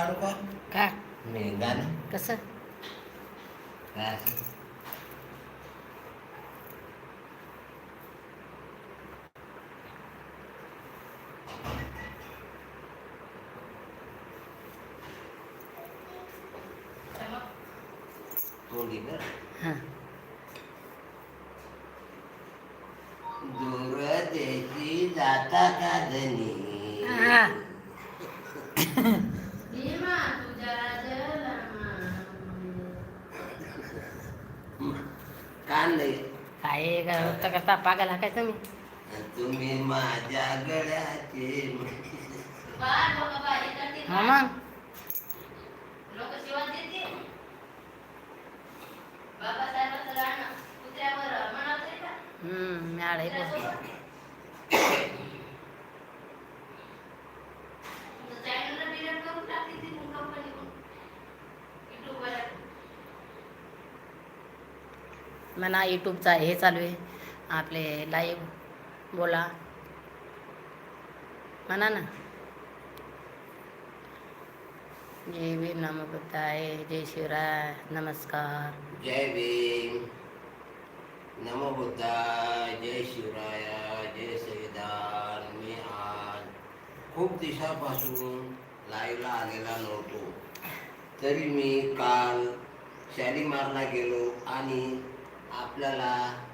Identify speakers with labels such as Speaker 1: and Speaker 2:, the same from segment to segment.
Speaker 1: काढू का
Speaker 2: का
Speaker 1: मी गाणं
Speaker 2: कसं
Speaker 1: काय
Speaker 2: हां
Speaker 1: दूर देशी जाता का धनी
Speaker 2: हां
Speaker 1: कान नाही
Speaker 2: काय करता पागल हा काय तुम्ही
Speaker 1: तुम्ही माझ्या गळ्याचे
Speaker 2: हा मग. म्हणा यूट्यूबचा हे चालू आहे. आपले लाईव्ह बोला. म्हणा ना. जय भीम नमो बुद्धाय जय शिवराय नमस्कार.
Speaker 1: जय भीम. नमो बुद्धाय जय शिवराया जय संविधान मी आज खूप दिवसापासून लाईव्हला आलेला नव्हतो. तरी मी काल शालीमारला गेलो आणि आपल्याला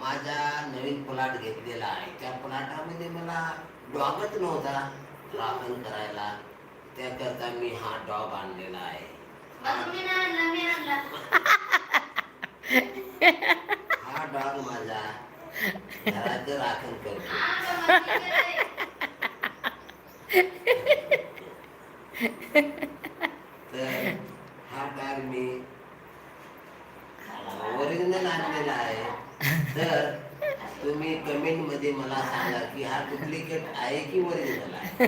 Speaker 1: माझा नवीन प्लॉट घेतलेला आहे. त्या प्लॉटामध्ये मला डॉगच नव्हता राखण करायला. त्याकरता मी हा डॉग आणलेला आहे. हा डॉग माझा घराचं राखण करतो. तर हा डॉग मी ओरिजिनल आणलेला आहे. तर तुम्ही कमेंटमध्ये मला सांगा की हा डुप्लिकेट आहे की ओरिजिनल आहे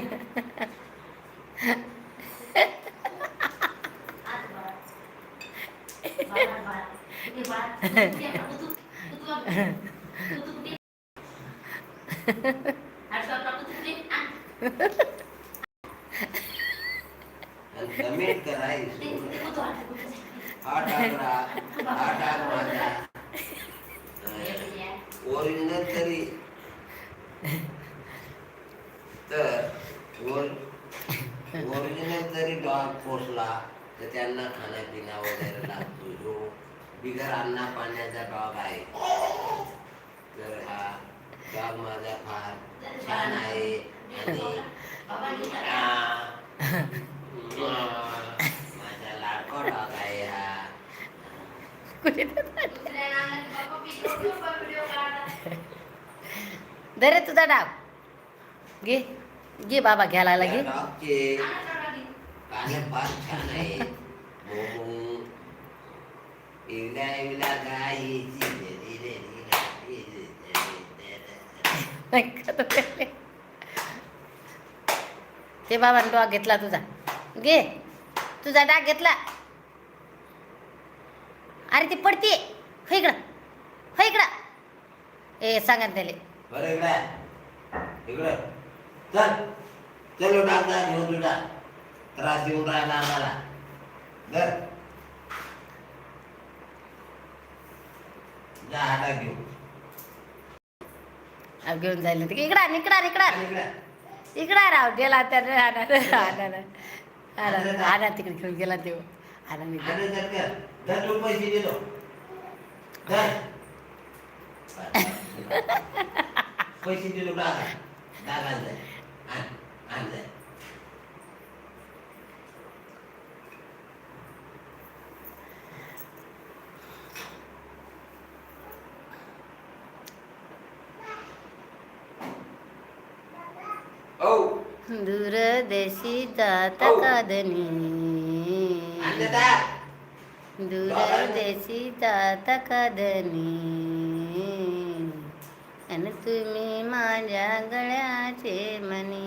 Speaker 1: आणि कमेंट करायचं हा डाग रा- हा डाग माझा ओरिजिनल तरी तर ओरिजिनल तरी डॉग पोचला तर त्यांना खाण्यापिण्या वगैरे लागतो. जो बिगर अन्ना पाण्याचा डॉग आहे. तर हा डॉग माझा फार छान आहे. आणि माझा लाडका डॉग आहे हा.
Speaker 2: दे रे तुझा डाव. घे घे बाबा घ्यायला घे
Speaker 1: कान फार छान आहे.
Speaker 2: ते बाबा डॉग घेतला तुझा. घे. तुझा डाग घेतला. अरे ती पडते हो इकडं. हो इकडं. ए सांगा त्याले.
Speaker 1: बरं इकडे. इकडे. चल. चलो डाग घेऊन तुझा त्रास येऊन राहिला आम्हाला. धर. जा हाता घेऊन
Speaker 2: जायला ते इकडा इकडा इकडा
Speaker 1: चल इकडे.
Speaker 2: गेला आना आना तिकडे घेऊन गेला मी
Speaker 1: आणि जर तू पैसे दिलो पैसे दिलो आण. ओ
Speaker 2: दूर देशी जात कादनी
Speaker 1: आणलं का
Speaker 2: दूर देशी जात कदनी आणि तुम्ही माझ्या गळ्याचे मनी.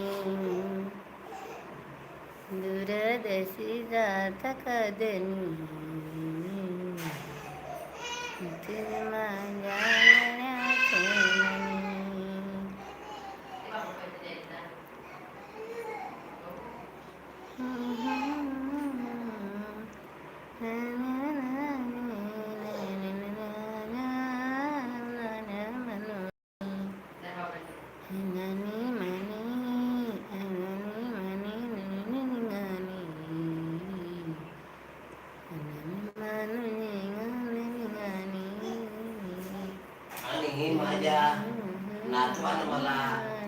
Speaker 2: दूर देशी जात कदनी तुम्ही माझ्या
Speaker 1: नातवानं मला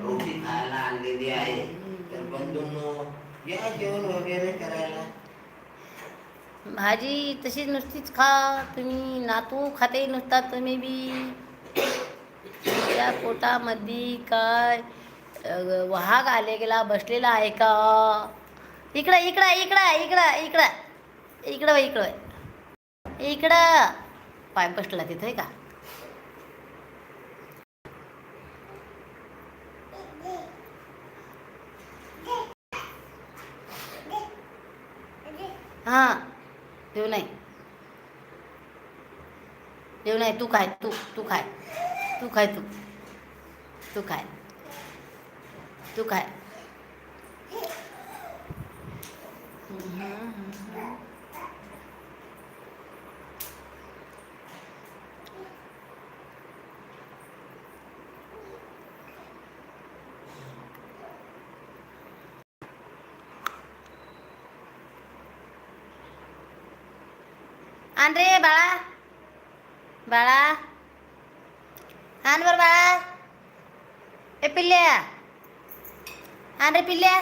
Speaker 1: रोटी खायला आणलेली आहे. तर बंधूंनो या जेवण वगैरे करायला.
Speaker 2: भाजी तशीच नुसतीच खा. तुम्ही नातू खाते नुसता तुम्ही बी. त्या पोटामध्ये काय वाघ आले गेला बसलेला आहे का? इकडं इकडं इकडं इकडं इकडं. इकडं इकडं इकडं. पाय बसला तिथे का? हां. देऊ नाही. देऊ नाही तू खाय तू तू खाय. तू खाय तू. तू खाय. तू खाय. आण रे बाळा बाळा आण बर बाळा ए पिल्ल्या आण रे पिल्ल्या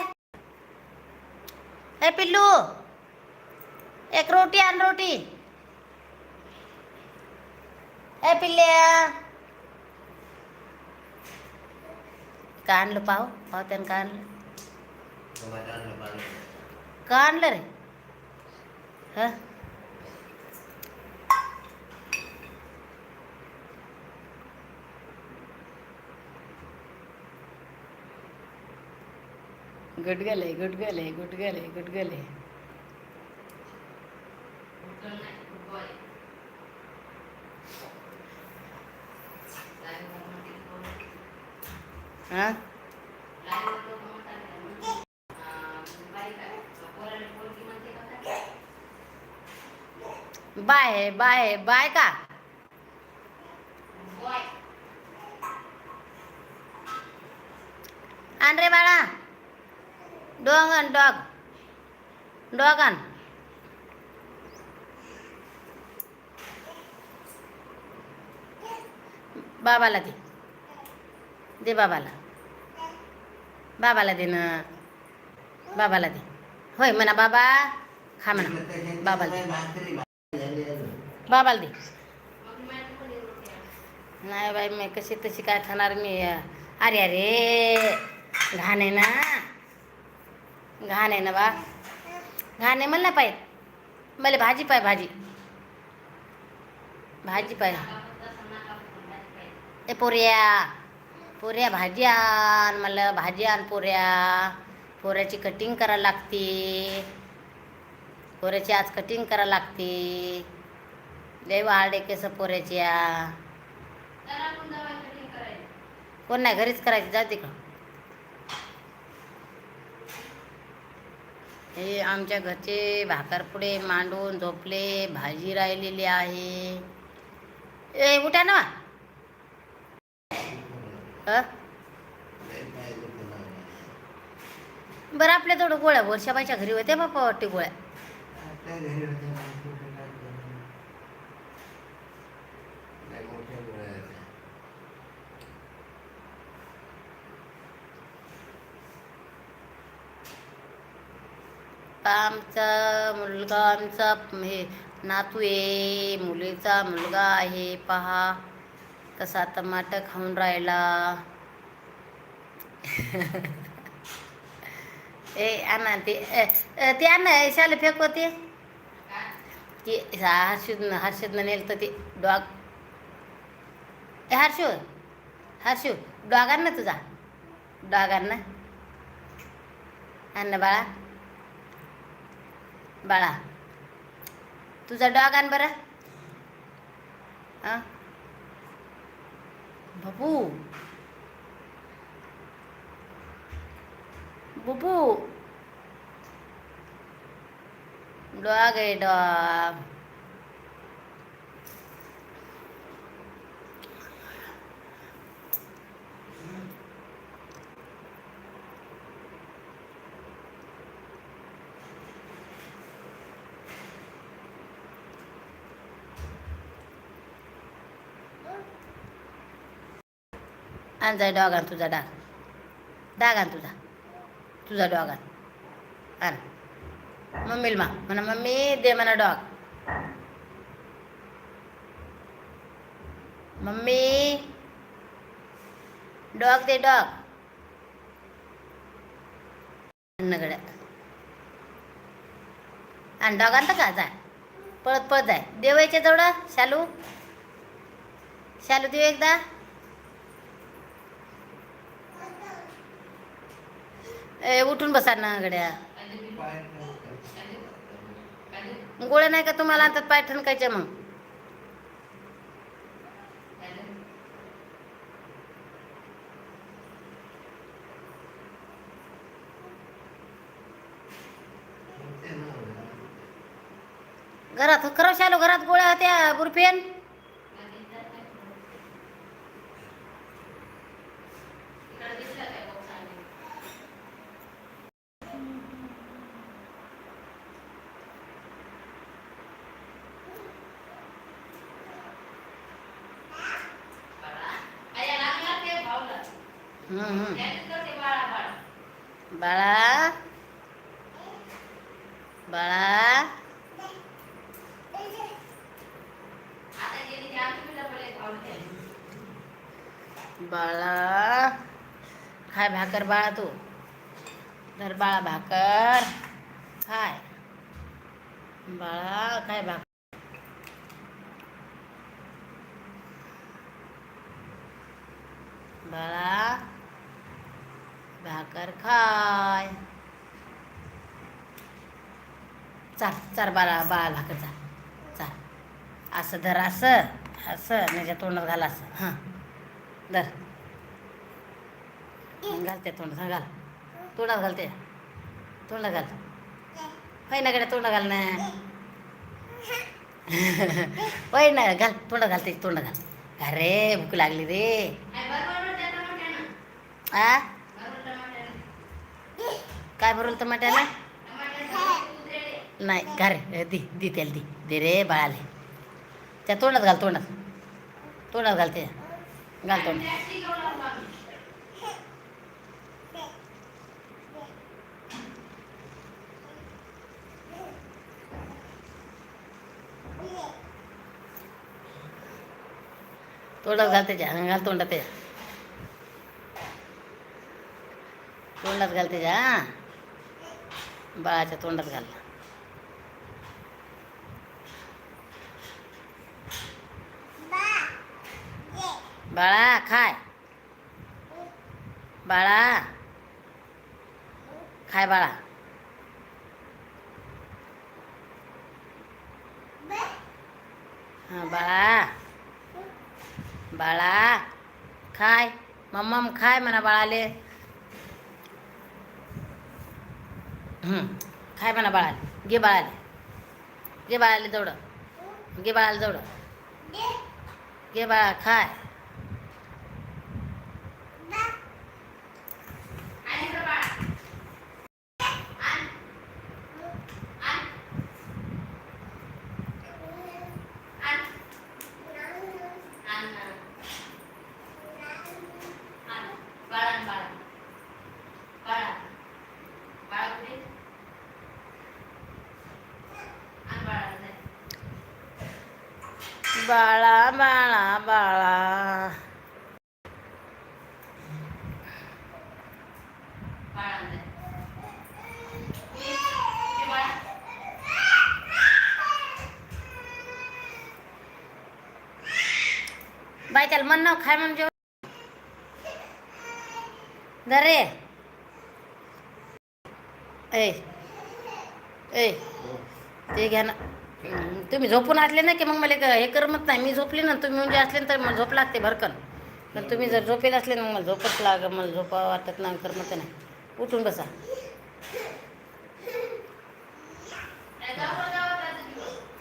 Speaker 2: ए पिल्लू एक रोटी आण रोटी ए पिल्ल्या का आणलं पाव पाव त्यानं
Speaker 1: गुटगले
Speaker 2: गुटगले गुटगले गुटगले. हां? बाय बाय बाय का? आण बाळा. डॉग आण डॉग डॉग आण बाबाला दे दे बाबाला बाबाला दे ना बाबाला दे होय म्हणा बाबा खा म्हणा बाबाला दे बाबाला दे नाही बाई मी कशी तशी काय खाणार मी अरे अरे घाण आहे ना घाण आहे ना बा. घाण आहे मला पाहिजे मला भाजी पाय भाजी. भाजी पाय. ए पोऱ्या. पोऱ्या भाजी आण मला भाजी आण पोऱ्या. पोऱ्याची कटिंग करा लागते. पोऱ्याची आज कटिंग करा लागते. लय वाढे केस पोऱ्याची कोण नाही घरीच करायची. जाते तिकडं हे आमच्या घरचे भाकरपुडे मांडून झोपले भाजी राहिलेली आहे. ए उठा ना. बरं आपल्या थोडं गोळ्या वर्षाबाईच्या घरी होते बापा वाटते गोळ्या
Speaker 1: आपल्या घरी होते ना, कुठे टाकलं? लय मोठ्या गोळ्या होत्या.
Speaker 2: आमचा मुलगा आमचा हे नातू आहे मुलीचा मुलगा आहे पहा. कसा टमाट खाऊन राहिला. ए आणा ते ए, ते आणा शाले फेकवते ते. हर्षद हर्षदनं नेलं तर ते डॉग. ए हर्षू हर्षू डॉग आण ना तुझा. डॉग आण ना. आण बाळा. बाळा तुझा डॉग आण बरं हां बाबू बुबू डॉग आहे डॉग आण जाय डॉग आण तुझा डाग. डाग आण तुझा. तुझा डॉग आण. आण मम्मीला मा म्हणा मम्मी दे म्हणा डॉग. मम्मी डॉग दे डॉग. नगड्या. आणि डॉग आणता का जाय? पळत पळत जाय. देवायच्या जवळ शालू? शालू देऊ एकदा. ए उठून बसा ना गड्या. गोळ्या नाही का तुम्हाला आणतात? पाय ठणकायचे मग. घरात खरं शालो घरात गोळ्या होत्या बुरफेन हम्म, हम्म. बाळा बाळा बाळा खाय भाकर बाळा तू. धर बाळा भाकर. खाय. बाळा खाय भाकर. बाळा भाकर खाय. चाल चाल बाळा बाळा भाकर चाल चाल. असं धर असं असं म्हणजे तोंडात घाल असं. हां. धर. घाल ते तोंडात घाल. तोंडात घालते. तोंडात घाल. होय ना गड्या तोंडात घाल ना. होय ना घाल तोंडात घालते तोंडात घाल. अरे भूक लागली रे. आ? काय भरवलं टमाट्याला नाही घारे दे दे त्याला दे. दे रे बाळाले. त्या तोंडात घाल तोंडात. तोंडात घालते घाल तोंडात तोंडात घाल त्याच्या घाल तोंडात त्याच्या तोंडात घाल त्याच्या बाळाच्या तोंडात घाल. बाळा खाय. बाळा. खाय बाळा. हां बाळा. बाळा खाय. मम्मा खाय म्हणा बाळाले. खाय म्हणा बाळाले. घे बाळाले. घे बाळाले जवळं घे बाळाला जवळं घे बाळा खाय बाळा बाळा बाळा बाय त्याला मन ना खाय म्हणजे दरे ए ए ते घ्या ना. तुम्ही झोपून असले ना की मग मला हे करमत नाही. मी झोपली ना तुम्ही म्हणजे असले ना तर मला झोप लागते भरकन. पण तुम्ही जर झोपेल असले ना मग मला झोपच लाग मला झोपा वाटत नाही करमत नाही. उठून बसा.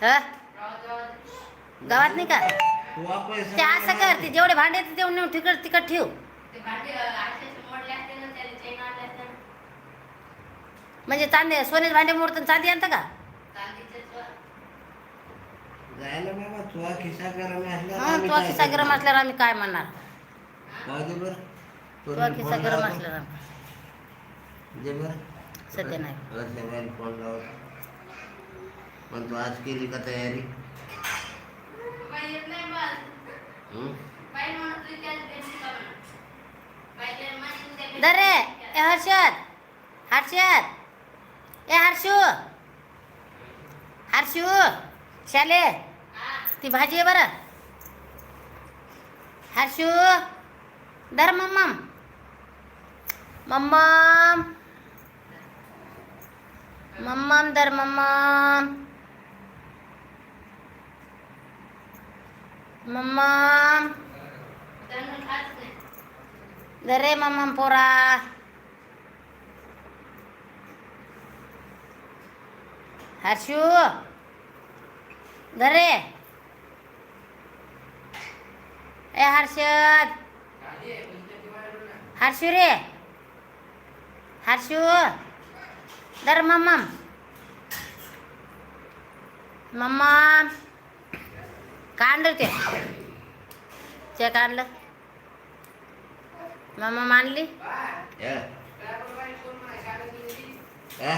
Speaker 2: हा? गावात नाही का? ते असं कर ते जेवढे भांडे आहेत तेवढे नेऊन तिकड तिकड ठेव. म्हणजे चांदे सोन्याचे भांडे मोडतात चांदी आणता का?
Speaker 1: जायला बाबा तुझा खिसा गरम असला
Speaker 2: हा तुझा खिसा गरम असल्यावर आम्ही काय म्हणणार?
Speaker 1: पाहू दे बरं.
Speaker 2: तुला खिसा गरम असला ना
Speaker 1: जे बरं.
Speaker 2: सध्या नाही.
Speaker 1: सगळ्यांनी फोन लावत पण तू आज केली का तयारी हं?
Speaker 2: दरे ए हर्षद हर्षद ए हर्षू हर्षू शाले ती भाजी आहे बरं. हर्षू दर मम्मम. मम्मम. मम्मम दर मम्मम. मम्मम. रे मम्मम पोरा हर्षू दरे ए हर्षद हर्षू रे हर्षू दर मम्मम मम्मम काढलं ते. ते काढलं मम्मा मानली
Speaker 1: या. हा?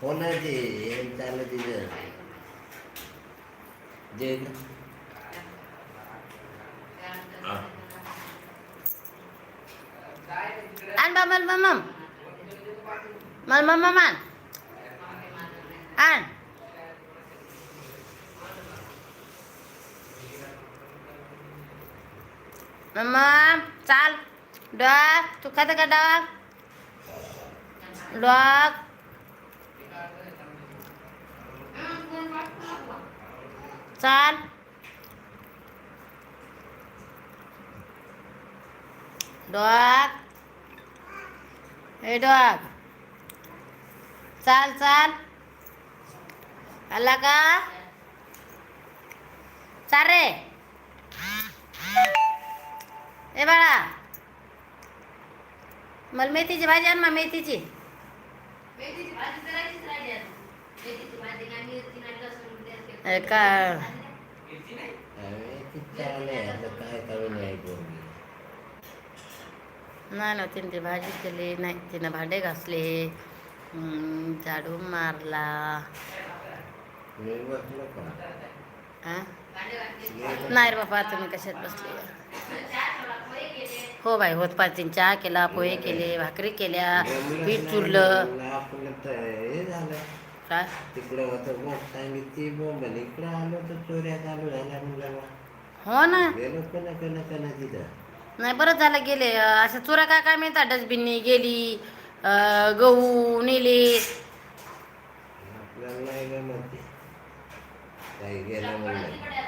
Speaker 1: फोन आहे ते हे चाललं तिथं जे हा.
Speaker 2: आण बा मल मम्मम मल मम्मा मान आण मम्मा चाल डॉग तू खात का डॉग डॉग चाल डॉग ए डॉग चाल चाल आला का चाल रे ए बाळा मला मेथीची भाजी आण ना मेथीची का
Speaker 1: नाही
Speaker 2: ना तिने ती भाजी केली नाही तिनं भांडे घासले झाडू मारला? हा? नाही रे बाबा तुम्ही कशात बसले? हो बाई होत पाचीन चहा केला पोहे केले भाकरी केल्या पीठ चुरलं. काय? हो ना. नाही बरं झालं गेले. असं चुरा काय काय मिळतात डस्टबिननी गेली गहू नेले.
Speaker 1: आपल्याला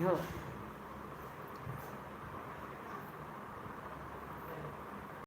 Speaker 2: हो